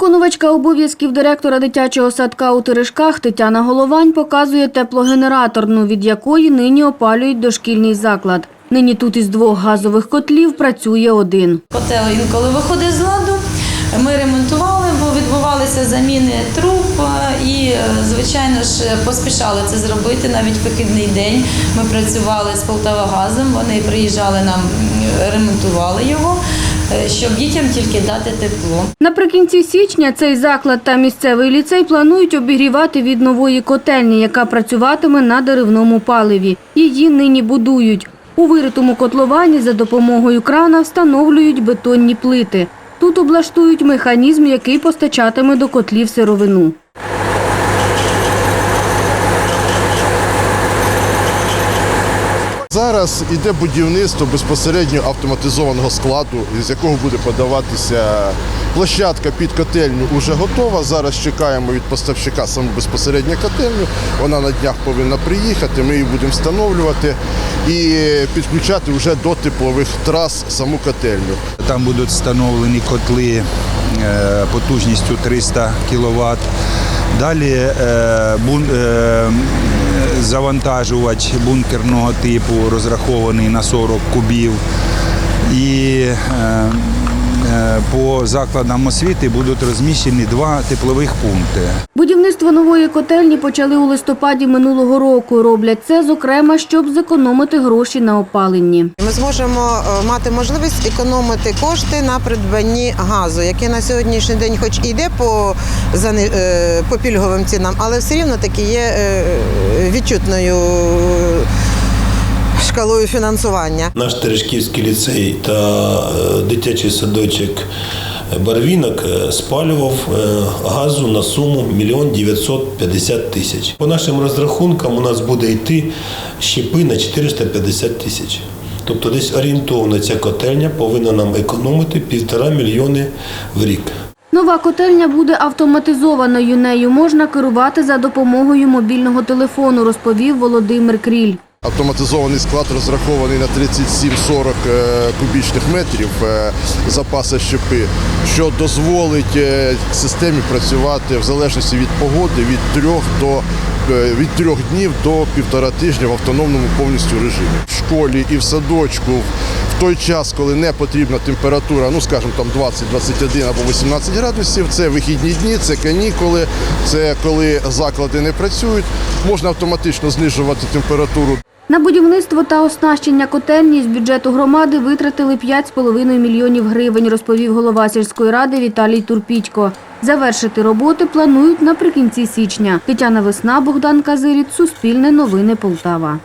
Виконувачка обов'язків директора дитячого садка у Терешках Тетяна Головань показує теплогенераторну, від якої нині опалюють дошкільний заклад. Нині тут із двох газових котлів працює один. Котел інколи виходить з ладу. Ми ремонтували, бо відбувалися заміни труб і, е, звичайно ж, поспішали це зробити. Навіть вихідний день ми працювали з Полтавагазом. Вони приїжджали нам, ремонтували його, щоб дітям тільки дати тепло. Наприкінці січня цей заклад та місцевий ліцей планують обігрівати від нової котельні, яка працюватиме на деревному паливі. Її нині будують. У виритому котловані за допомогою крана встановлюють бетонні плити. Тут облаштують механізм, який постачатиме до котлів сировину. Зараз іде будівництво безпосередньо автоматизованого складу, з якого буде подаватися площадка під котельню вже готова. Зараз чекаємо від поставщика саму безпосередньо котельню. Вона на днях повинна приїхати. Ми її будемо встановлювати і підключати вже до теплових трас саму котельню. Там будуть встановлені котли е, потужністю 300 кВт. Далі е, е, завантажувач бункерного типу розрахований на 40 кубів. І е, по закладам освіти будуть розміщені два теплових пункти. Будівництво нової котельні почали у листопаді минулого року. Роблять це, зокрема, щоб зекономити гроші на опаленні. Ми зможемо е, мати можливість економити кошти на придбанні газу, який на сьогоднішній день, хоч і йде по, е, по пільговим цінам, але все рівно таки є е, відчутною е, шкалою фінансування. Наш Терешківський ліцей та е, дитячий садочок Барвінок е, спалював е, газу на суму 1 950 тисяч. По нашим розрахункам у нас буде йти щепи на 450 тисяч. Тобто десь орієнтовно ця котельня повинна нам економити півтора мільйони в рік. Нова котельня буде автоматизованою. Нею можна керувати за допомогою мобільного телефону, розповів Володимир Кріль. Автоматизований склад розрахований на 37-40 е, кубічних метрів запаси запаса щепи, що дозволить е, системі працювати в залежності від погоди від трьох до е, від трьох днів до півтора тижня в автономному повністю режимі. В школі і в садочку той час, коли не потрібна температура, ну скажімо там 20, 21 або 18 градусів, це вихідні дні, це канікули, це коли заклади не працюють, можна автоматично знижувати температуру На будівництво та оснащення котельні з бюджету громади витратили 5,5 мільйонів гривень, розповів голова сільської ради Віталій Турпітько. Завершити роботи планують наприкінці січня. Тетяна Весна, Богдан Казиріт, Суспільне новини Полтава.